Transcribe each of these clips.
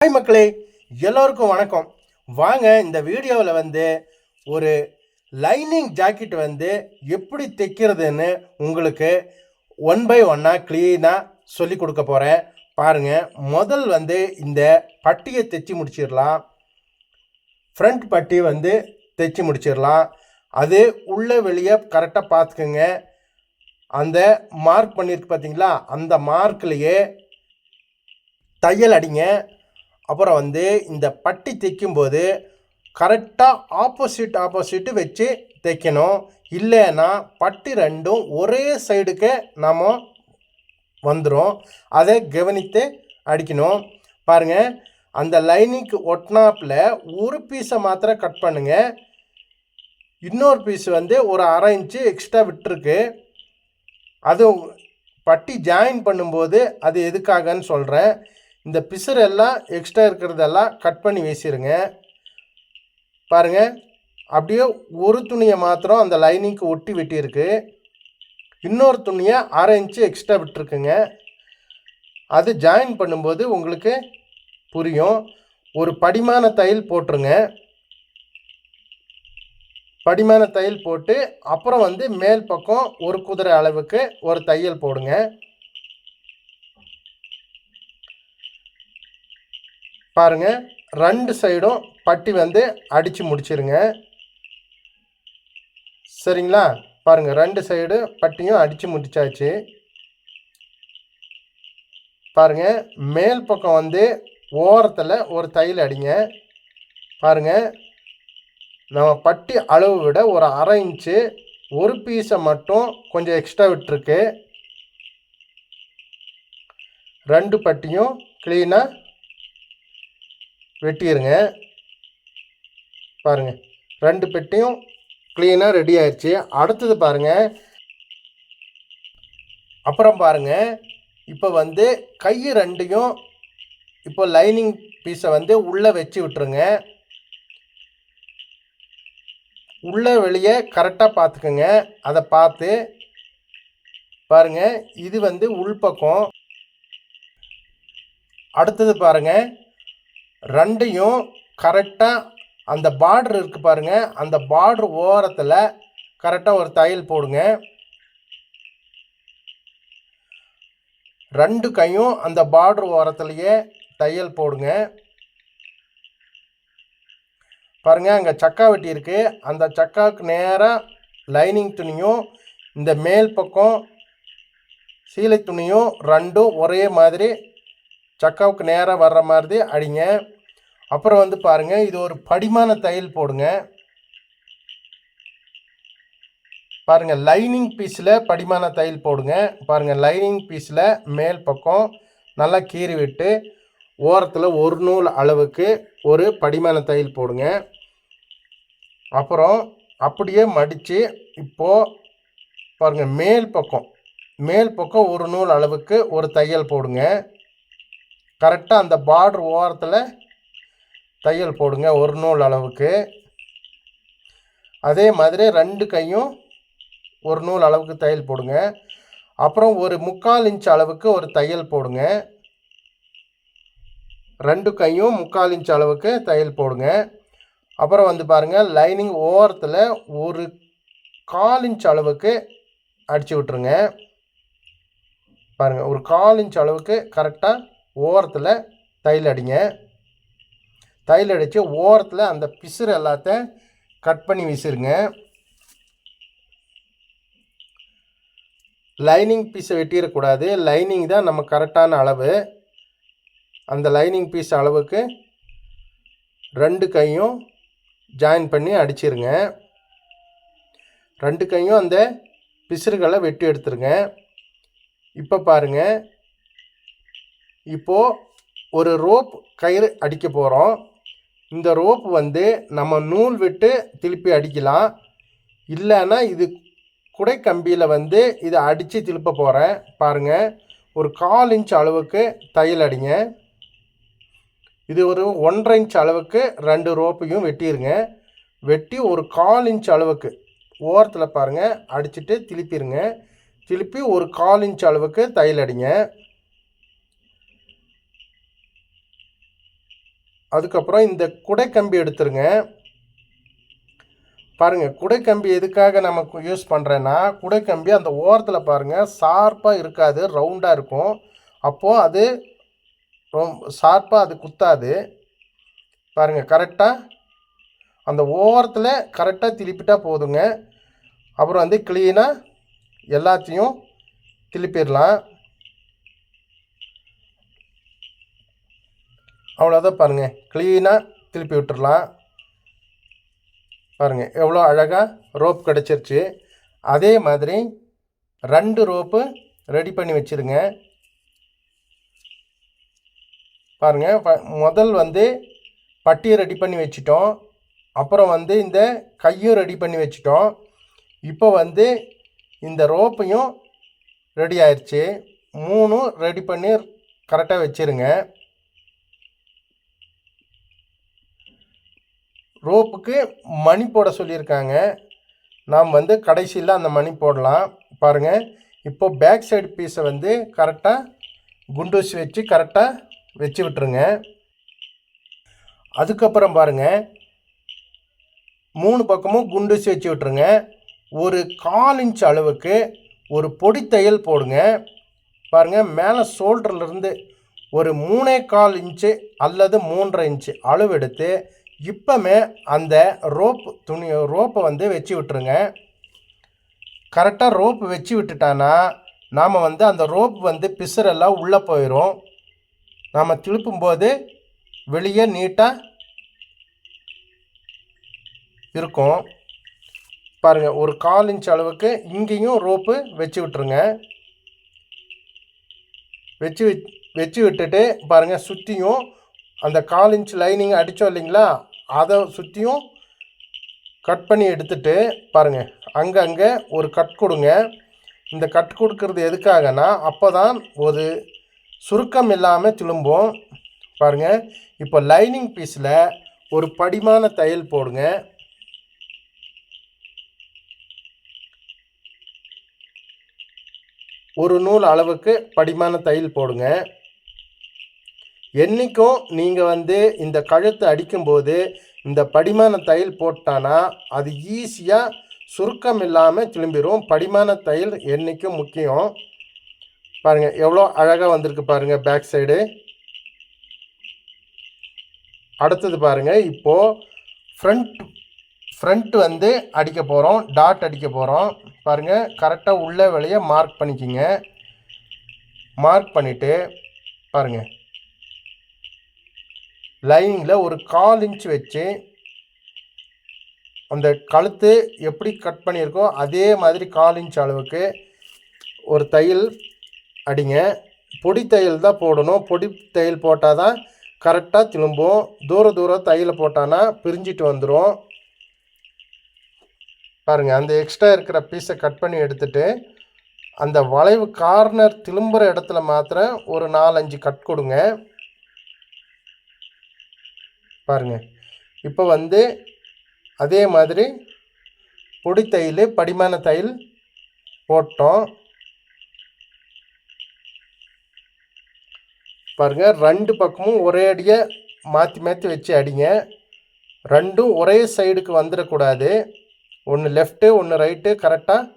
Hi மக்களே எல்லோருக்கும் வணக்கம். வாங்க இந்த வீடியோவில் வந்து ஒரு லைனிங் ஜாக்கெட் வந்து எப்படி தைக்கிறதுன்னு உங்களுக்கு ஒன் பை ஒன்னாக க்ளீனாக சொல்லி கொடுக்க போகிறேன் பாருங்கள் முதல் வந்து இந்த பட்டியை தைச்சி முடிச்சிடலாம். ஃப்ரண்ட் பட்டி வந்து தைச்சி முடிச்சிடலாம். அது உள்ளே வெளியே கரெக்டாக பார்த்துக்குங்க. அந்த மார்க் பண்ணியிருக்கு பார்த்தீங்களா? அந்த மார்க்லேயே தையல் அடிங்க. அப்புறம் வந்து இந்த பட்டி தைக்கும்போது கரெக்டாக ஆப்போசிட் ஆப்போசிட்டு வச்சு தைக்கணும் இல்லைன்னா பட்டி ரெண்டும் ஒரே சைடுக்கு நாம் வந்துடும் அதை கவனித்து அடிக்கணும். பாருங்கள் அந்த லைனிங்க்கு ஒட்டினாப்பில் ஒரு பீஸை மாத்திரம் கட் பண்ணுங்கள் இன்னொரு பீஸ் வந்து ஒரு அரை இன்ச்சு எக்ஸ்ட்ரா விட்டுருக்கு. அது பட்டி ஜாயின் பண்ணும்போது அது எதுக்காகன்னு சொல்கிறேன் இந்த பிசர் எல்லாம் எக்ஸ்ட்ரா இருக்கிறதெல்லாம் கட் பண்ணி வீசிடுங்க பாருங்கள் அப்படியே ஒரு துணியை மாத்திரம் அந்த லைனிங்க்கு ஒட்டி வெட்டியிருக்கு. இன்னொரு துணியை அரை இன்ச்சு எக்ஸ்ட்ரா விட்டுருக்குங்க. அது ஜாயின் பண்ணும்போது உங்களுக்கு புரியும். ஒரு படிமான தையல் போட்டுருங்க. படிமான தையல் போட்டு அப்புறம் வந்து மேல் பக்கம் ஒரு குதிரை அளவுக்கு ஒரு தையல் போடுங்க. பாருங்க ரெண்டு சைடும் பட்டி வந்து அடித்து முடிச்சிருங்க. சரிங்களா? பாருங்கள் ரெண்டு சைடு பட்டியும் அடித்து முடிச்சாச்சு. பாருங்கள் மேல் பக்கம் வந்து ஓரத்தில் ஒரு தையல் அடிங்க. பாருங்க நம்ம பட்டி அளவு விட ஒரு அரை இன்ச்சு ஒரு பீஸை மட்டும் கொஞ்சம் எக்ஸ்ட்ரா விட்டுருக்கு. ரெண்டு பட்டியும் க்ளீனாக வெட்டிடுங்க பாருங்க. ரெண்டு பெட்டியும் க்ளீனாக ரெடி ஆயிடுச்சு அடுத்தது பாருங்கள் அப்புறம் பாருங்க. இப்போ வந்து கை ரெண்டையும் இப்போ லைனிங் பீஸை வந்து உள்ளே வச்சு விட்டுருங்க. உள்ளே வெளியே கரெக்டாக பார்த்துக்குங்க அதை பார்த்து பாருங்க. இது வந்து உள்பக்கம். அடுத்தது பாருங்கள் ரெண்டையும் கரெக்டாக அந்த பார்டர் இருக்குது பாருங்கள் அந்த பார்டர் ஓரத்தில் கரெக்டாக ஒரு தையல் போடுங்க. ரெண்டு கையும் அந்த பார்டர் ஓரத்துலேயே தையல் போடுங்க. பாருங்கள் அங்கே சக்கா வெட்டி இருக்குது அந்த சக்காவுக்கு நேராக லைனிங் துணியும் இந்த மேல் பக்கம் சீலை துணியும் ரெண்டும் ஒரே மாதிரி சக்காவுக்கு நேராக வர்ற மாதிரி அடிங்க. அப்புறம் வந்து பாருங்கள் இது ஒரு படிமான தையல் போடுங்க. பாருங்கள் லைனிங் பீஸில் படிமான தையல் போடுங்க. பாருங்கள் லைனிங் பீஸில் மேல் பக்கம் நல்லா கீறி விட்டு ஓரத்தில் ஒரு நூல் அளவுக்கு ஒரு படிமான தையல் போடுங்க. அப்புறம் அப்படியே மடித்து இப்போது பாருங்கள் மேல் பக்கம் மேல் பக்கம் ஒரு நூல் அளவுக்கு ஒரு தையல் போடுங்க. கரெக்டாக அந்த பார்டர் ஓரத்தில் தையல் போடுங்க ஒரு நூல் அளவுக்கு. அதே மாதிரி ரெண்டு கையும் ஒரு நூல் அளவுக்கு தையல் போடுங்க. அப்புறம் ஒரு முக்கால் இன்ச் அளவுக்கு ஒரு தையல் போடுங்க. ரெண்டு கையும் முக்கால் இன்ச் அளவுக்கு தையல் போடுங்க. அப்புறம் வந்து பாருங்கள் லைனிங் ஓரத்தில் ஒரு கால் இன்ச் அளவுக்கு அடித்து விட்டுருங்க. பாருங்கள் ஒரு கால் இன்ச் அளவுக்கு கரெக்டாக ஓரத்தில் தையல் அடிங்க. தையல் அடித்து ஓரத்தில் அந்த பிசுறு எல்லாத்தையும் கட் பண்ணி வீசிருங்க. லைனிங் பீஸை வெட்டிடக்கூடாது லைனிங் தான் நம்ம கரெக்டான அளவு. அந்த லைனிங் பீஸ் அளவுக்கு ரெண்டு கையும் ஜாயின் பண்ணி அடிச்சிருங்க. ரெண்டு கையும் அந்த பிசுறுகளை வெட்டி எடுத்துருங்க. இப்போ பாருங்கள் இப்போது ஒரு ரோப் கயிறு அடிக்க போகிறோம் இந்த ரோப் வந்து நம்ம நூல் விட்டு திருப்பி அடிக்கலாம். இல்லைன்னா இது குடை கம்பியில் வந்து இதை அடித்து திருப்ப போகிறேன் பாருங்கள் ஒரு கால் இன்ச் அளவுக்கு தையல் அடிங்க. இது ஒரு ஒன்றரை இன்ச் அளவுக்கு ரெண்டு ரோப்பையும் வெட்டிடுங்க வெட்டி ஒரு கால் இன்ச் அளவுக்கு ஓரத்தில் பாருங்கள் அடிச்சுட்டு திருப்பிடுங்க திருப்பி ஒரு கால் இன்ச் அளவுக்கு தையல் அடிங்க. அதுக்கப்புறம் இந்த குடைக்கம்பி எடுத்துருங்க. பாருங்கள் குடைக்கம்பி எதுக்காக நமக்கு யூஸ் பண்ணுறேன்னா குடைக்கம்பி அந்த ஓரத்தில் பாருங்கள் ஷார்ப்பாக இருக்காது ரவுண்டாக இருக்கும். அப்போது அது ரொம்ப ஷார்ப்பாக அது குத்தாது. பாருங்கள் கரெக்டாக அந்த ஓரத்தில் கரெக்டாக திருப்பிட்டா போதுங்க. அப்புறம் வந்து க்ளீனாக எல்லாத்தையும் திருப்பிடலாம். அவ்வளோதான் பாருங்கள் க்ளீனாக திருப்பி விட்டுறலாம். பாருங்கள் எவ்வளோ அழகாக ரோப் கிடச்சிருச்சு. அதே மாதிரி ரெண்டு ரோப்பு ரெடி பண்ணி வச்சுருங்க. பாருங்கள் ப முதல் வந்து பட்டியை ரெடி பண்ணி வச்சிட்டோம். அப்புறம் வந்து இந்த கையும் ரெடி பண்ணி வச்சிட்டோம். இப்போ வந்து இந்த ரோப்பையும் ரெடி ஆயிடுச்சு மூணும் ரெடி பண்ணி கரெக்டாக வச்சுருங்க. ரோப்புக்கு மணி போட சொல்லியிருக்காங்க. நாம் வந்து கடைசியில் அந்த மணி போடலாம். பாருங்கள் இப்போ பேக் சைடு பீஸை வந்து கரெக்டாக குண்டூசி வச்சு கரெக்டாக வச்சு விட்டுருங்க. அதுக்கப்புறம் பாருங்கள் மூணு பக்கமும் குண்டூசி வச்சு விட்டுருங்க. ஒரு கால் இன்ச் அளவுக்கு ஒரு பொடி தையல் போடுங்க. பாருங்கள் மேலே ஷோல்டர்லேருந்து ஒரு மூணே கால் இன்ச்சு அல்லது மூன்றரை இன்ச்சு அளவு எடுத்து இப்போமே அந்த ரோப் துணி ரோப்பை வந்து வச்சு விட்டுருங்க. கரெக்டாக ரோப் வச்சு விட்டுட்டானா நாம் வந்து அந்த ரோப் வந்து பிசுரெல்லாம் உள்ளே போயிடும் நாம் திருப்பும்போது வெளியே நீட்டாக இருக்கும். பாருங்கள் ஒரு கால் இன்ச் அளவுக்கு இங்கேயும் ரோப்பு வச்சு விட்டுருங்க. வச்சு வச்சு விட்டுட்டு பாருங்கள் சுற்றியும் அந்த கால் இன்ச் லைனிங் அடித்தோம் இல்லைங்களா? அதை சுற்றியும் கட் பண்ணி எடுத்துட்டு பாருங்கள் அங்கங்கே ஒரு கட் கொடுங்க. இந்த கட் கொடுக்கறது எதுக்காகனா அப்போ தான் ஒரு சுருக்கம் இல்லாமல் திரும்பும். பாருங்கள் இப்போ லைனிங் பீஸில் ஒரு படிமான தையல் போடுங்க. ஒரு நூல் அளவுக்கு படிமான தையல் போடுங்க. என்றைக்கும் நீங்கள் வந்து இந்த கழுத்தை அடிக்கும்போது இந்த படிமான தையல் போட்டானா அது ஈஸியாக சுருக்கம் இல்லாமல் திரும்பிடும் படிமான தையல் என்றைக்கும் முக்கியம். பாருங்கள் எவ்வளோ அழகாக வந்திருக்கு பாருங்கள் பேக் சைடு. அடுத்தது பாருங்கள் இப்போது ஃப்ரண்ட் ஃப்ரண்ட் வந்து அடிக்க போகிறோம் டாட் அடிக்க போகிறோம் பாருங்கள் கரெக்டாக உள்ள வேலையை மார்க் பண்ணிக்கிங்க. மார்க் பண்ணிவிட்டு பாருங்கள் லைனிங்கில் ஒரு கால் இன்ச் வச்சு அந்த கழுத்து எப்படி கட் பண்ணியிருக்கோ அதே மாதிரி கால் இன்ச் அளவுக்கு ஒரு தையல் அடிங்க. பொடி தையல் தான் போடணும். பொடி தையல் போட்டால் தான் கரெக்டாக திரும்பும். தூர தூரம் தையலை போட்டானா பிரிஞ்சிட்டு வந்துடும் பாருங்கள் அந்த எக்ஸ்ட்ரா இருக்கிற பீஸை கட் பண்ணி எடுத்துட்டு அந்த வளைவு கார்னர் திரும்புகிற இடத்துல மாத்திரம் ஒரு நாலஞ்சு கட் கொடுங்க. பாருங்கள் இப்போ வந்து அதே மாதிரி பொடி தையல் படிமான தையல் போட்டோம். பாருங்கள் ரெண்டு பக்கமும் ஒரே அடியாக மாற்றி மாற்றி வச்சு அடிங்க. ரெண்டும் ஒரே சைடுக்கு வந்துடக்கூடாது. ஒன்று லெஃப்ட்டு ஒன்று ரைட்டு கரெக்டாக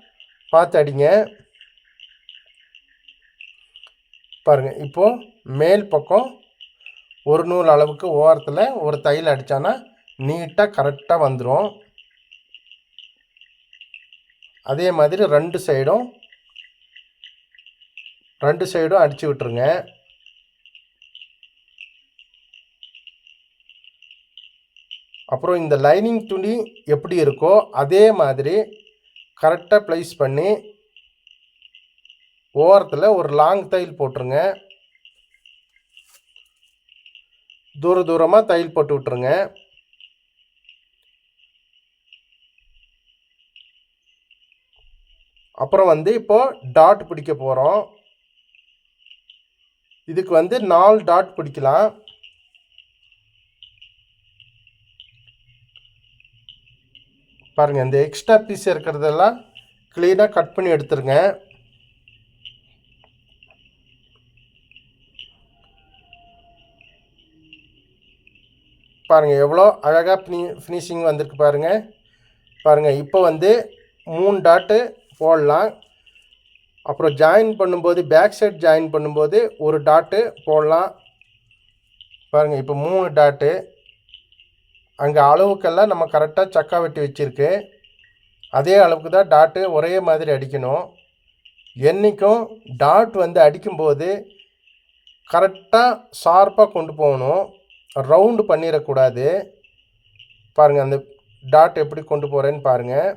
பார்த்து அடிங்க. பாருங்கள் இப்போது மேல் பக்கம் ஒரு நூல் அளவுக்கு ஓரத்தில் ஒரு தையல் அடித்தானா நீட்டாக கரெக்டாக வந்துடும் அதே மாதிரி ரெண்டு சைடும் ரெண்டு சைடும் அடித்து விட்டுருங்க. அப்புறம் இந்த லைனிங் துணி எப்படி இருக்கோ அதே மாதிரி கரெக்டாக ப்ளேஸ் பண்ணி ஓரத்தில் ஒரு லாங் தையல் போட்டுருங்க. தூர தூரமாக தையல் போட்டு விட்ருங்க அப்புறம் வந்து இப்போது டாட் பிடிக்க போகிறோம் இதுக்கு வந்து நாலு டாட் பிடிக்கலாம். பாருங்கள் இந்த எக்ஸ்ட்ரா பீஸ் இருக்கிறதெல்லாம் க்ளீனாக கட் பண்ணி எடுத்துருங்க. பாருங்கள் எவ்வளோ அழகாக ஃபினி ஃபினிஷிங் வந்திருக்கு பாருங்கள் பாருங்கள் இப்போ வந்து மூணு டாட்டு போடலாம். அப்புறம் ஜாயின் பண்ணும்போது பேக் சைட் ஜாயின் பண்ணும்போது ஒரு டாட்டு போடலாம். பாருங்கள் இப்போ மூணு டாட்டு அங்கே அளவுக்கெல்லாம் நம்ம கரெக்டாக சக்கா வெட்டி வச்சுருக்கு. அதே அளவுக்கு தான் டாட்டு ஒரே மாதிரி அடிக்கணும். என்றைக்கும் டாட் வந்து அடிக்கும்போது கரெக்டாக ஷார்ப்பாக கொண்டு போகணும். ரவுண்டு பண்ணிடக்கூடாது பாருங்கள் அந்த டாட் எப்படி கொண்டு போகிறேன்னு பாருங்கள்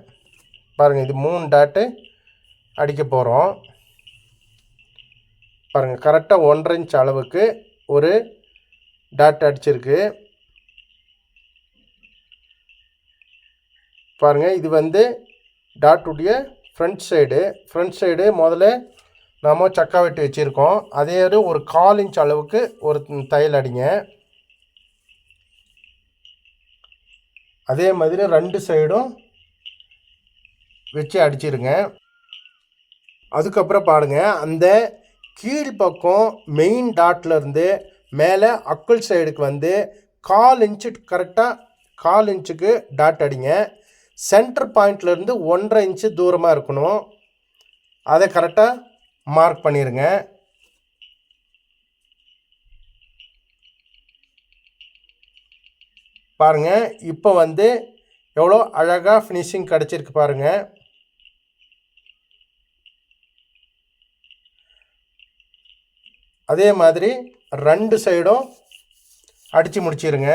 பாருங்கள் இது மூணு டாட்டு அடிக்க போகிறோம் பாருங்கள் கரெக்டாக ஒன்றரை இன்ச் அளவுக்கு ஒரு டாட் அடிச்சிருக்கு. பாருங்கள் இது வந்து டாட்டுடைய ஃப்ரண்ட் சைடு ஃப்ரண்ட் சைடு முதல்ல நாம் சக்கா வெட்டி வச்சுருக்கோம். அதே ஒரு ஒரு கால் இன்ச் அளவுக்கு ஒரு தையல் அடிங்க. அதே மாதிரி ரெண்டு சைடும் வச்சு அடிச்சிருங்க. அதுக்கப்புறம் பாருங்கள் அந்த கீழ்ப்பக்கம் மெயின் டாட்லேருந்து மேலே அக்குள் சைடுக்கு வந்து கால் இன்ச்சு கரெக்டாக கால் இன்ச்சுக்கு டாட் அடிங்க. சென்டர் பாயிண்ட்லேருந்து ஒன்றரை இன்ச்சு தூரமாக இருக்கணும். அதை கரெக்டாக மார்க் பண்ணிடுங்க பாருங்கள் இப்போ வந்து எவ்வளோ அழகாக ஃபினிஷிங் கிடச்சிருக்கு பாருங்க. அதே மாதிரி ரெண்டு சைடும் அடித்து முடிச்சிருங்க.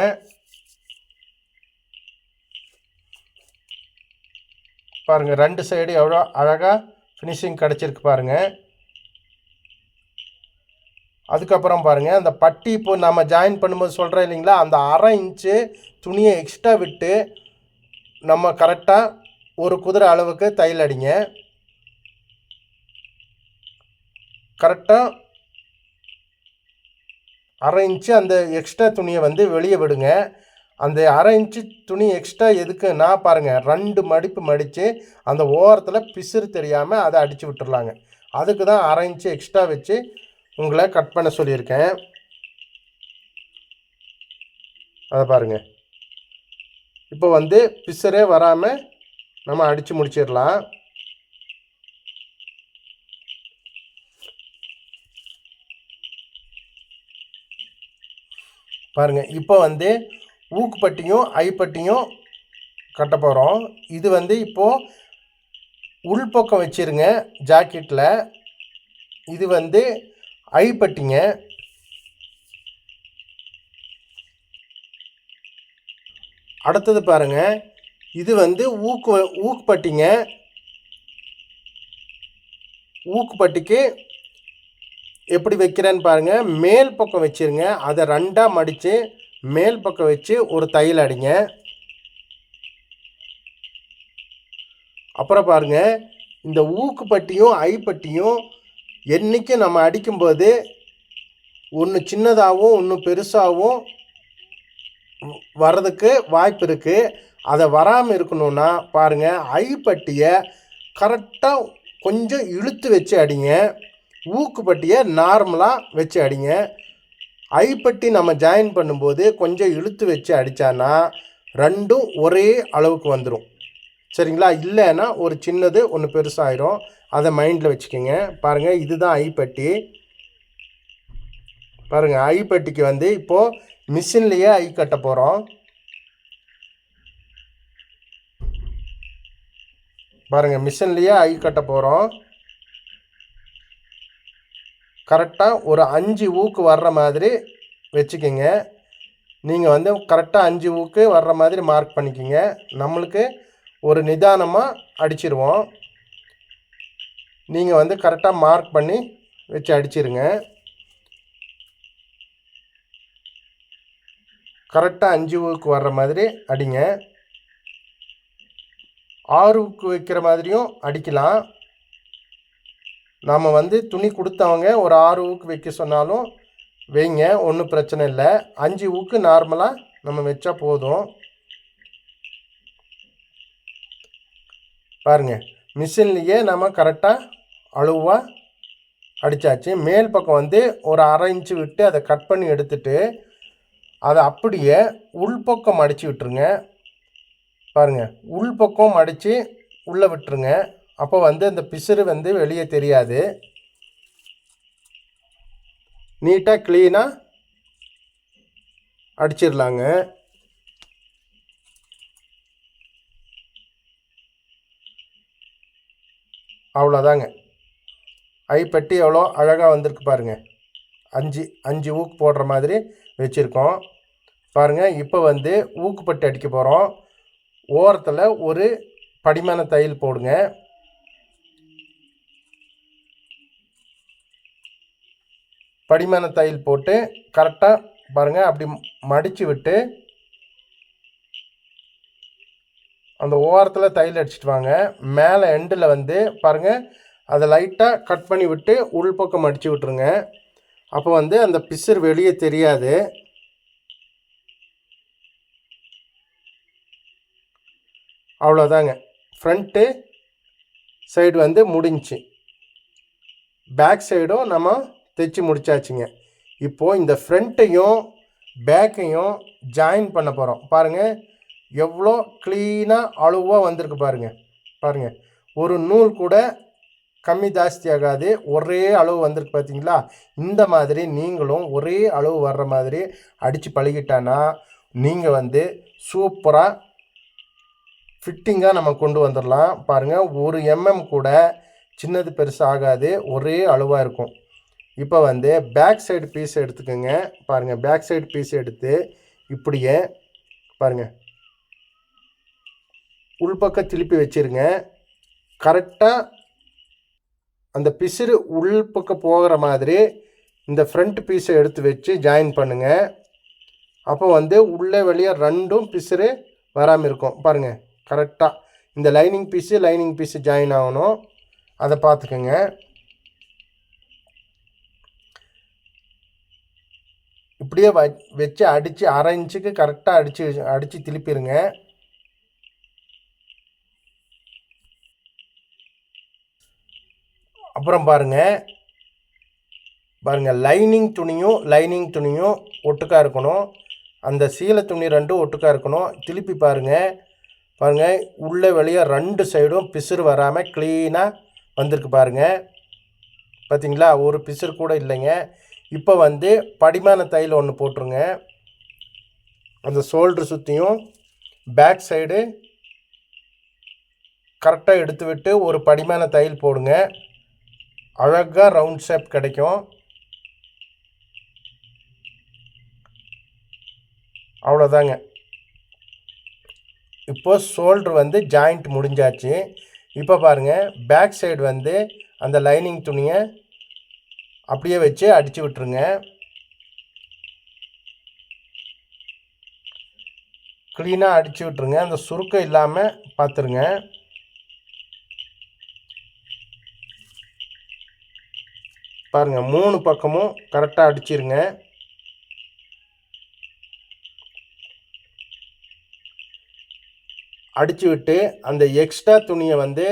பாருங்கள் ரெண்டு சைடு எவ்வளோ அழகாக ஃபினிஷிங் கிடச்சிருக்கு பாருங்கள் அதுக்கப்புறம் பாருங்கள் அந்த பட்டி இப்போ நம்ம ஜாயின் பண்ணும்போது சொல்கிறோம் இல்லைங்களா அந்த அரை இன்ச்சு துணியை எக்ஸ்ட்ரா விட்டு நம்ம கரெக்டாக ஒரு குதிரை அளவுக்கு தையல் அடிங்க. கரெக்டாக அரை இன்ச்சு அந்த எக்ஸ்ட்ரா துணியை வந்து வெளியே விடுங்க. அந்த அரை இன்ச்சு துணி எக்ஸ்ட்ரா எதுக்குன்னா பாருங்கள் ரெண்டு மடிப்பு மடித்து அந்த ஓரத்தில் பிசுறு தெரியாமல் அதை அடித்து விட்டுர்லாங்க. அதுக்கு தான் அரை இன்ச்சு எக்ஸ்ட்ரா வச்சு உங்களை கட் பண்ண சொல்லியிருக்கேன். அதை பாருங்கள் இப்போ வந்து பிசரே வராமல் நம்ம அடித்து முடிச்சிடலாம். பாருங்கள் இப்போ வந்து ஊக்குப்பட்டியும் ஐப்பட்டியும் கட்ட போகிறோம் இது வந்து இப்போது உள்பக்கம் வச்சிருங்க ஜாக்கெட்டில் இது வந்து ஐப்பட்டிங்க அடுத்தது பாருங்க. இது வந்து ஊக்கு ஊக்குப்பட்டிங்க ஊக்குப்பட்டிக்கு எப்படி வைக்கிறேன்னு பாருங்கள் மேல் பக்கம் வச்சிருங்க. அதை ரெண்டாக மடித்து மேல் பக்கம் வச்சு ஒரு தையல் அடிங்க. அப்புறம் பாருங்கள் இந்த ஊக்குப்பட்டியும் ஐப்பட்டியும் என்றைக்கும் நம்ம அடிக்கும்போது ஒன்று சின்னதாகவும் ஒன்று பெருசாகவும் வர்றதுக்கு வாய்ப்பு இருக்குது அதை வராமல் இருக்கணும்னா பாருங்கள் ஐப்பட்டியை கரெக்டாக கொஞ்சம் இழுத்து வச்சு அடிங்க. ஊக்குப்பட்டியை நார்மலாக வச்சு அடிங்க. ஐப்பட்டி நம்ம ஜாயின் பண்ணும்போது கொஞ்சம் இழுத்து வச்சு அடித்தானா ரெண்டும் ஒரே அளவுக்கு வந்துடும் சரிங்களா? இல்லைன்னா ஒரு சின்னது ஒன்று பெருசாகிடும் அதை மைண்டில் வச்சுக்கோங்க. பாருங்கள் இதுதான் ஐப்பட்டி. பாருங்கள் ஐப்பட்டிக்கு வந்து இப்போது மிஷின்லேயே ஐ கட்ட போகிறோம் பாருங்கள் மிஷின்லேயே ஐ கட்ட போகிறோம் கரெக்டாக ஒரு அஞ்சு ஊக்கு வர்ற மாதிரி வச்சுக்கோங்க. நீங்கள் வந்து கரெக்டாக அஞ்சு ஊக்கு வர்ற மாதிரி மார்க் பண்ணிக்கோங்க. நம்மளுக்கு ஒரு நிதானமாக அடிச்சிருவோம். நீங்கள் வந்து கரெக்டாக மார்க் பண்ணி வச்சு அடிச்சிருங்க. கரெக்டாக அஞ்சு ஊக்கு வர்ற மாதிரி அடிங்க. ஆறு ஊக்கு வைக்கிற மாதிரியும் அடிக்கலாம். நாம் வந்து துணி கொடுத்தவங்க ஒரு ஆறு ஊக்கு வைக்க சொன்னாலும் வைங்க ஒன்றும் பிரச்சனை இல்லை. அஞ்சு ஊக்கு நார்மலாக நம்ம வச்சா போதும். பாருங்கள் மிஷின்லேயே நம்ம கரெக்டாக அழுவாக அடித்தாச்சு மேல் பக்கம் வந்து ஒரு அரை இன்ச்சு விட்டு அதை கட் பண்ணி எடுத்துட்டு அதை அப்படியே உள்பக்கம் அடித்து விட்டுருங்க. பாருங்கள் உள்பக்கம் அடித்து உள்ளே விட்டுருங்க. அப்போ வந்து அந்த பிசுறு வந்து வெளியே தெரியாது. நீட்டாக க்ளீனாக அடிச்சிடலாங்க. அவ்வளோதாங்க. ஐப்பட்டி எவ்வளோ அழகாக வந்திருக்கு பாருங்கள் அஞ்சு அஞ்சு ஊக்கு போடுற மாதிரி வச்சுருக்கோம். பாருங்கள் இப்போ வந்து ஊக்குப்பட்டு அடிக்க போகிறோம் ஓரத்தில் ஒரு படிமான தையல் போடுங்க. படிமான தையல் போட்டு கரெக்டாக பாருங்கள் அப்படி மடித்து விட்டு அந்த ஓரத்தில் தையல் அடிச்சிட்டு வாங்க. மேலே எண்டில் வந்து பாருங்கள் அதை லைட்டாக கட் பண்ணி விட்டு உள்பக்கம் அடித்து விட்ருங்க அப்போ வந்து அந்த பிசர் வெளியே தெரியாது. அவ்வளோதாங்க ஃப்ரண்ட்டு சைடு வந்து முடிஞ்சு. பேக் சைடும் நம்ம தைச்சி முடிச்சாச்சுங்க. இப்போது இந்த ஃப்ரண்ட்டையும் பேக்கையும் ஜாயின் பண்ண போகிறோம் பாருங்கள் எவ்வளோ க்ளீனாக அளவாக வந்திருக்கு பாருங்கள் பாருங்கள் ஒரு நூல் கூட கம்மி ஜாஸ்தி ஆகாது. ஒரே அளவு வந்திருக்கு பார்த்தீங்களா இந்த மாதிரி நீங்களும் ஒரே அளவு வர்ற மாதிரி அடித்து பழகிட்டானா நீங்கள் வந்து சூப்பராக ஃபிட்டிங்காக நம்ம கொண்டு வந்துடலாம் பாருங்கள் ஒரு எம்எம் கூட சின்னது பெருசு ஆகாது. ஒரே அளவாக இருக்கும். இப்போ வந்து பேக் சைடு பீஸ் எடுத்துக்கோங்க. பாருங்கள் பேக் சைடு பீஸ் எடுத்து இப்படியே பாருங்கள் உள்பக்கம் திருப்பி வச்சுருங்க. கரெக்டாக அந்த பிசிறு உள்பக்கம் போகிற மாதிரி இந்த ஃப்ரண்ட் பீஸை எடுத்து வச்சு ஜாயின் பண்ணுங்கள் அப்போ வந்து உள்ளே வெளியே ரெண்டும் பிசுறு வராமல் இருக்கும். பாருங்கள் கரெக்டாக இந்த lining piece lining piece join ஆகணும். அதை பார்த்துக்குங்க. இப்படியே வ வச்சு அடித்து அரை இன்ச்சுக்கு கரெக்டாக அடித்து அடித்து திருப்பிடுங்க அப்புறம் பாருங்கள் பாருங்கள் லைனிங் துணியும் லைனிங் துணியும் ஒட்டுக்காக இருக்கணும். அந்த சீலை துணி ரெண்டும் ஒட்டுக்காக இருக்கணும். திருப்பி பாருங்கள் பாருங்கள் உள்ளே வெளியே ரெண்டு சைடும் பிசுறு வராமல் க்ளீனாக வந்திருக்கு பாருங்கள் பார்த்தீங்களா ஒரு பிசுறு கூட இல்லைங்க. இப்போ வந்து படிமான தையல் ஒன்று போட்டுருங்க. அந்த ஷோல்ட்ரு சுற்றியும் பேக் சைடு கரெக்டாக எடுத்து விட்டு ஒரு படிமான தையல் போடுங்க. அழகாக ரவுண்ட் ஷேப் கிடைக்கும். அவ்வளோதாங்க இப்போ ஷோல்ட்ரு வந்து ஜாயிண்ட் முடிஞ்சாச்சு. இப்போ பாருங்கள் பேக் சைடு வந்து அந்த லைனிங் துணியை அப்படியே வச்சு அடித்து விட்டுருங்க. க்ளீனாக அடித்து விட்டுருங்க. அந்த சுருக்கம் இல்லாமல் பார்த்துருங்க. பாருங்கள் மூணு பக்கமும் கரெக்டாக அடிச்சிருங்க. அடித்து விட்டு அந்த எக்ஸ்ட்ரா துணியை வந்து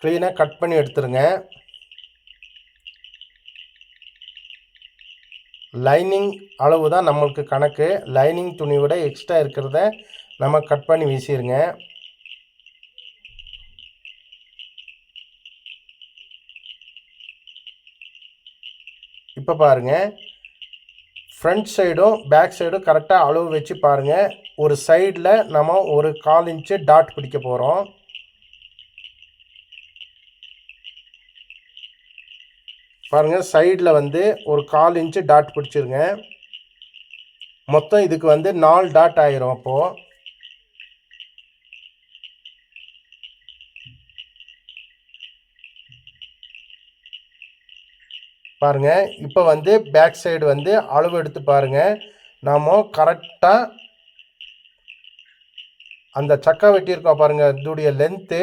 க்ளீனாக கட் பண்ணி எடுத்துருங்க. லைனிங் அளவு தான் நம்மளுக்கு கணக்கு. லைனிங் துணி விட எக்ஸ்ட்ரா இருக்கிறத நம்ம கட் பண்ணி வீசிடுங்க இப்போ பாருங்கள் ஃப்ரண்ட் சைடும் பேக் சைடும் கரெக்டாக அளவு வச்சு பாருங்கள் ஒரு சைடில் நம்ம ஒரு கால் இன்ச்சு டாட் பிடிக்க போகிறோம் பாருங்கள் சைடில் வந்து ஒரு கால் இன்ச்சு டாட் பிடிச்சிருங்க. மொத்தம் இதுக்கு வந்து நாலு டாட் ஆயிரும் அப்போது பாருங்கள் இப்போ வந்து பேக் சைடு வந்து அளவு எடுத்து பாருங்கள் நாம் கரெக்டாக அந்த சக்கா வெட்டியிருக்கோம் பாருங்கள் இதோடைய லென்த்து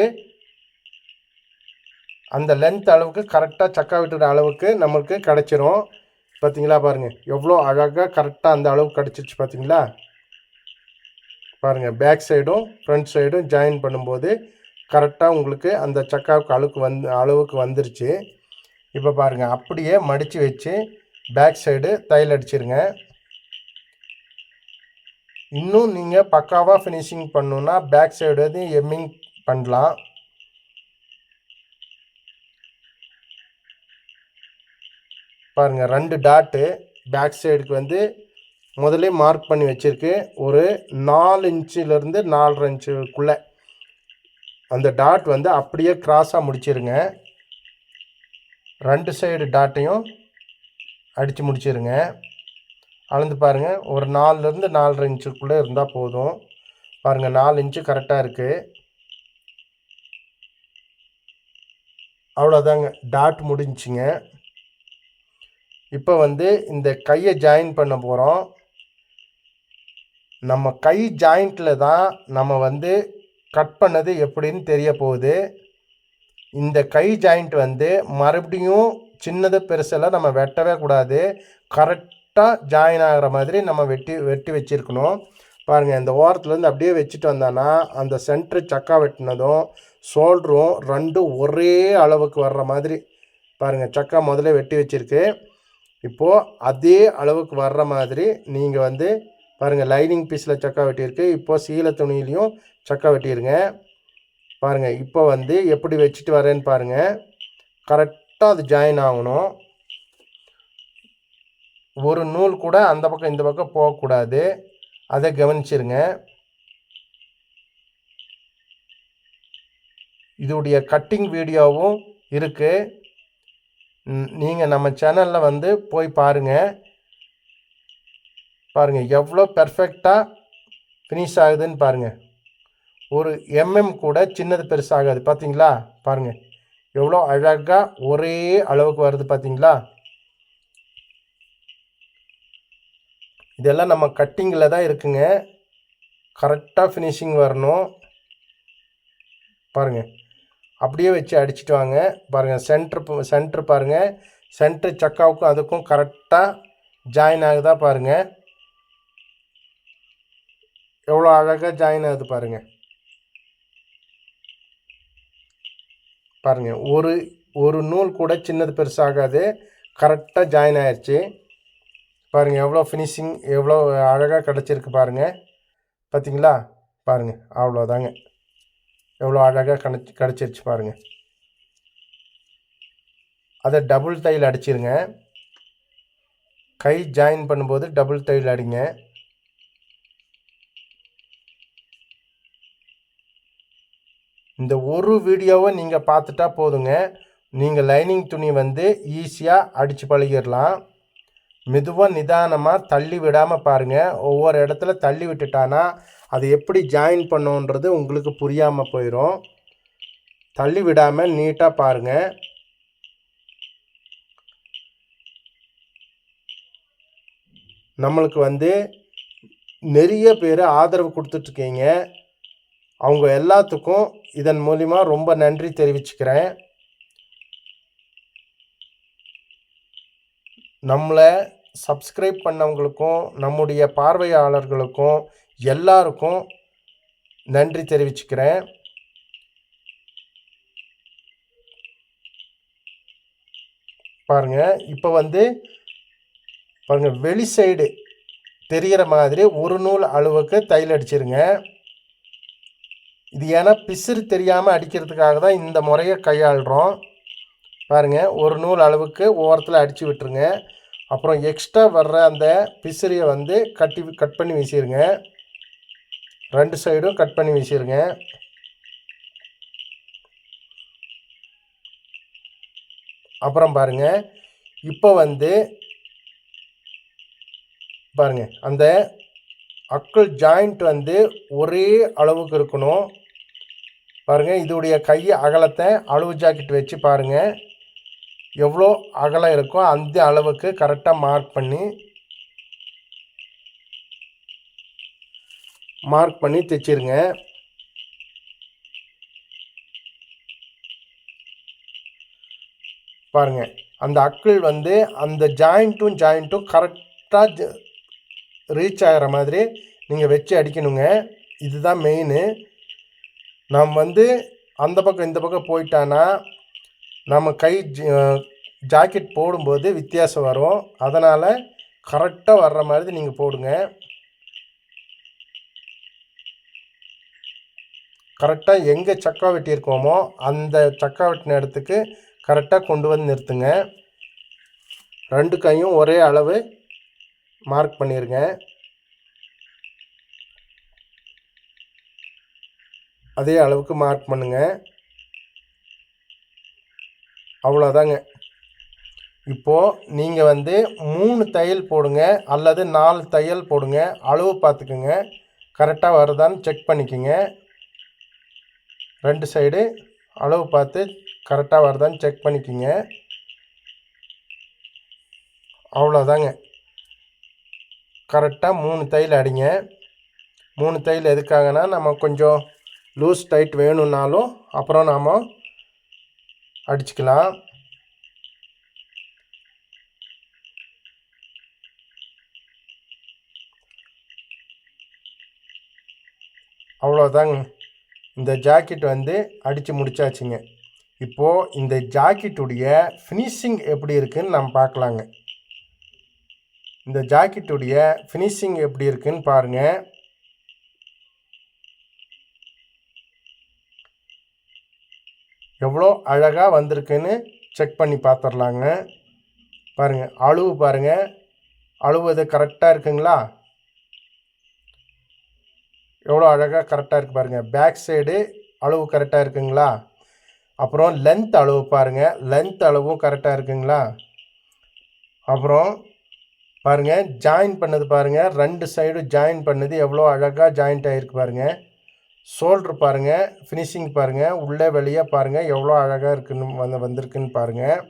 அந்த லென்த் அளவுக்கு கரெக்டாக சக்கா வெட்டுற அளவுக்கு நம்மளுக்கு கிடச்சிரும். பார்த்தீங்களா பாருங்கள் எவ்வளோ அழகாக கரெக்டாக அந்த அளவுக்கு கிடச்சிருச்சு பார்த்தீங்களா பாருங்கள் பேக் சைடும் ஃப்ரண்ட் சைடும் ஜாயின் பண்ணும்போது கரெக்டாக உங்களுக்கு அந்த சக்காவுக்கு அளவுக்கு வந்து அளவுக்கு வந்துருச்சு. இப்போ பாருங்கள் அப்படியே மடித்து வச்சு பேக் சைடு தையல் அடிச்சிருங்க. இன்னும் நீங்கள் பக்காவாக ஃபினிஷிங் பண்ணணுன்னா பேக் சைடு வந்து எம்மிங் பண்ணலாம். பாருங்கள் ரெண்டு டாட்டு பேக் சைடுக்கு வந்து முதல்ல மார்க் பண்ணி வச்சுருக்கு. ஒரு நாலு இன்ச்சிலேருந்து நாலரை இன்ச்சுக்குள்ளே அந்த டாட் வந்து அப்படியே க்ராஸாக முடிச்சிருங்க. ரெண்டு சைடு டாட்டையும் அடித்து முடிச்சிருங்க. அளந்து பாருங்கள் ஒரு நாலுலேருந்து நாலரை இன்ச்சுக்குள்ளே இருந்தால் போதும். பாருங்கள் நாலு இன்ச்சு கரெக்டாக இருக்குது அவ்வளோதாங்க டாட் முடிஞ்சுங்க. இப்போ வந்து இந்த கையை ஜாயின் பண்ண போகிறோம் நம்ம கை ஜாயிண்ட்டில் தான் நம்ம வந்து கட் பண்ணது எப்படின்னு தெரிய போகுது. இந்த கை ஜாயிண்ட் வந்து மறுபடியும் சின்னது பெருசெல்லாம் நம்ம வெட்டவே கூடாது. கரெக்டாக ஜாயின் ஆகிற மாதிரி நம்ம வெட்டி வெட்டி வச்சுருக்கணும். பாருங்கள் இந்த ஓரத்துலேருந்து அப்படியே வச்சுட்டு வந்தோன்னா அந்த சென்ட்ரு சக்கா வெட்டினதும் ஷோல்டரும் ரெண்டும் ஒரே அளவுக்கு வர்ற மாதிரி. பாருங்கள் சக்கா முதல்ல வெட்டி வச்சுருக்கு. இப்போது அதே அளவுக்கு வர்ற மாதிரி நீங்கள் வந்து பாருங்கள் லைனிங் பீஸில் சக்கா வெட்டியிருக்கு. இப்போது சீலை துணியிலையும் சக்கா வெட்டியிருங்க பாருங்கள் இப்போ வந்து எப்படி வச்சுட்டு வரேன்னு பாருங்கள் கரெக்டாக அது ஜாயின் ஆகணும். ஒரு நூல் கூட அந்த பக்கம் இந்த பக்கம் போகக்கூடாது. அதை கவனிச்சிருங்க. இதோடைய கட்டிங் வீடியோவும் இருக்குது நீங்கள் நம்ம சேனலில் வந்து போய் பாருங்கள் பாருங்கள் எவ்வளோ பெர்ஃபெக்டாக ஃபினிஷ் ஆகுதுன்னு பாருங்கள் ஒரு எம்எம் கூட சின்னது பெருசாகாது. பார்த்தீங்களா பாருங்கள் எவ்வளோ அழகாக ஒரே அளவுக்கு வருது பார்த்தீங்களா இதெல்லாம் நம்ம கட்டிங்கில் தான் இருக்குங்க. கரெக்டாக ஃபினிஷிங் வரணும். பாருங்கள் அப்படியே வச்சு அடிச்சிட்டு வாங்க. பாருங்கள் சென்ட்ரு சென்ட்ரு பாருங்கள் சென்ட்ரு சக்காவுக்கும் அதுக்கும் கரெக்டாக ஜாயின் ஆகுதா பாருங்கள் எவ்வளோ அழகாக ஜாயின் ஆகுது பாருங்கள் பாருங்கள் ஒரு ஒரு நூல் கூட சின்னது பெருசாகாது. கரெக்டாக ஜாயின் ஆயிடுச்சு பாருங்கள் எவ்வளோ ஃபினிஷிங் எவ்வளோ அழகாக கிடச்சிருக்கு பாருங்கள் பார்த்தீங்களா பாருங்கள் அவ்வளோதாங்க. எவ்வளோ அழகாக கிடச்சி கிடச்சிருச்சு பாருங்கள் அதை டபுள் தையல் அடிச்சிருங்க. கை ஜாயின் பண்ணும்போது டபுள் தையல் அடிங்க. இந்த ஒரு வீடியோவை நீங்கள் பார்த்துட்டா போதுங்க. நீங்கள் லைனிங் துணி வந்து ஈஸியாக அடித்து பழகிடலாம். மெதுவாக நிதானமாக தள்ளி விடாமல் பாருங்கள் ஒவ்வொரு இடத்துல தள்ளி விட்டுட்டானா அது எப்படி ஜாயின் பண்ணோன்றது உங்களுக்கு புரியாமல் போயிடும் தள்ளி விடாமல் நீட்டாக பாருங்கள் நம்மளுக்கு வந்து நிறைய பேர் ஆதரவு கொடுத்துட்ருக்கீங்க அவங்க எல்லாத்துக்கும் இதன் மூலிமா ரொம்ப நன்றி தெரிவிச்சுக்கிறேன். நம்மளை சப்ஸ்கிரைப் பண்ணவங்களுக்கும் நம்முடைய பார்வையாளர்களுக்கும் எல்லாருக்கும் நன்றி தெரிவிச்சுக்கிறேன். பாருங்க இப்போ வந்து பாருங்கள் வெளி சைடு தெரிகிற மாதிரி ஒரு நூல் அளவுக்கு தையல் அடிச்சிருங்க. இது ஏன்னா பிசிறு தெரியாமல் அடிக்கிறதுக்காக தான் இந்த முறையை கையாளுறோம். பாருங்கள் ஒரு நூல் அளவுக்கு ஓரத்தில் அடித்து விட்டுருங்க. அப்புறம் எக்ஸ்ட்ரா வர்ற அந்த பிசிறியை வந்து கட்டி கட் பண்ணி வீசிடுங்க ரெண்டு சைடும் கட் பண்ணி வீசிடுங்க அப்புறம் பாருங்கள் இப்போ வந்து பாருங்கள் அந்த அக்கள் ஜாயிண்ட் வந்து ஒரே அளவுக்கு இருக்கணும். பாருங்கள் இதோடைய கை அகலத்தை அளவு ஜாக்கெட் வச்சு பாருங்கள் எவ்வளோ அகலம் இருக்கோ அந்த அளவுக்கு கரெக்டாக மார்க் பண்ணி மார்க் பண்ணி தைச்சிருங்க. பாருங்கள் அந்த அக்கிள் வந்து அந்த ஜாயிண்ட்டும் ஜாயிண்ட்டும் கரெக்டாக ரீச் ஆகிற மாதிரி நீங்கள் வச்சு அடிக்கணுங்க. இதுதான் மெயினு நம்ம வந்து அந்த பக்கம் இந்த பக்கம் போயிட்டான்னா நம்ம கை ஜாக்கெட் போடும்போது வித்தியாசம் வரும். அதனால் கரெக்டாக வர்ற மாதிரி நீங்கள் போடுங்க. கரெக்டாக எங்கே சக்கா வெட்டியிருக்கோமோ அந்த சக்கா வெட்டின இடத்துக்கு கரெக்டாக கொண்டு வந்து நிறுத்துங்க. ரெண்டு கையும் ஒரே அளவு மார்க் பண்ணிடுங்க அதே அளவுக்கு மார்க் பண்ணுங்க. அவ்வளோதாங்க இப்போது நீங்கள் வந்து மூணு தையல் போடுங்க அல்லது நாலு தையல் போடுங்க. அளவு பார்த்துக்குங்க. கரெக்டாக வருதான்னு செக் பண்ணிக்கோங்க. ரெண்டு சைடு அளவு பார்த்து கரெக்டாக வருதான்னு செக் பண்ணிக்கோங்க. அவ்வளோதாங்க கரெக்டாக மூணு தையல் அடிங்க. மூணு தையல் எதுக்காகனா நம்ம கொஞ்சம் லூஸ் டைட் வேணும்னாலும் அப்புறம் நாம் அடிச்சுக்கலாம். அவ்வளோதாங்க இந்த ஜாக்கெட் வந்து அடித்து முடிச்சாச்சுங்க. இப்போது இந்த ஜாக்கெட்டுடைய ஃபினிஷிங் எப்படி இருக்குன்னு நம்ம பார்க்கலாங்க. இந்த ஜாக்கெட்டுடைய ஃபினிஷிங் எப்படி இருக்குன்னு பாருங்கள் எவ்வளோ அழகாக வந்திருக்குன்னு செக் பண்ணி பார்த்துடலாங்க பாருங்கள் அளவு பாருங்கள் அளவு இது கரெக்டாக இருக்குங்களா? எவ்வளோ அழகாக கரெக்டாக இருக்குது பாருங்கள் பேக் சைடு அளவு கரெக்டாக இருக்குங்களா? அப்புறம் லென்த் அளவு பாருங்கள் லென்த் அளவும் கரெக்டாக இருக்குங்களா? அப்புறம் பாருங்கள் ஜாயின் பண்ணது பாருங்கள் ரெண்டு சைடும் ஜாயின் பண்ணது எவ்வளோ அழகாக ஜாயிண்ட் ஆகிருக்கு பாருங்கள் ஷோல்ட்ரு பாருங்கள் ஃபினிஷிங் பாருங்கள் உள்ளே வெளியே பாருங்கள் எவ்வளோ அழகாக இருக்குன்னு வந்து வந்திருக்குன்னு பாருங்கள்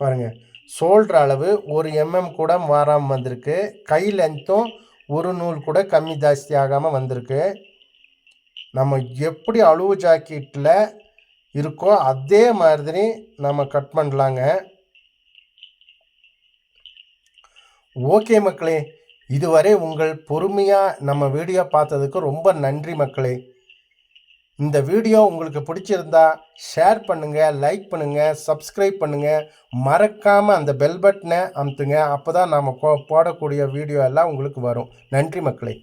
பாருங்கள் ஷோல்ட்ரு அளவு ஒரு எம்எம் கூட மாறாமல் வந்திருக்கு. கை லென்த்தும் ஒரு நூல் கூட கம்மி ஜாஸ்தி ஆகாமல் வந்திருக்கு. நம்ம எப்படி அழுவு ஜாக்கெட்டில் இருக்கோ அதே மாதிரி நம்ம கட் பண்ணலாங்க. ஓகே மக்களே இதுவரை உங்கள் பொறுமையாக நம்ம வீடியோ பார்த்ததுக்கு ரொம்ப நன்றி மக்களே. இந்த வீடியோ உங்களுக்கு பிடிச்சிருந்தா ஷேர் பண்ணுங்கள் லைக் பண்ணுங்கள் சப்ஸ்கிரைப் பண்ணுங்கள் மறக்காமல் அந்த பெல் பட்டனை அமுத்துங்க. அப்போ தான் நாம் போடக்கூடிய வீடியோ எல்லாம் உங்களுக்கு வரும். நன்றி மக்களே.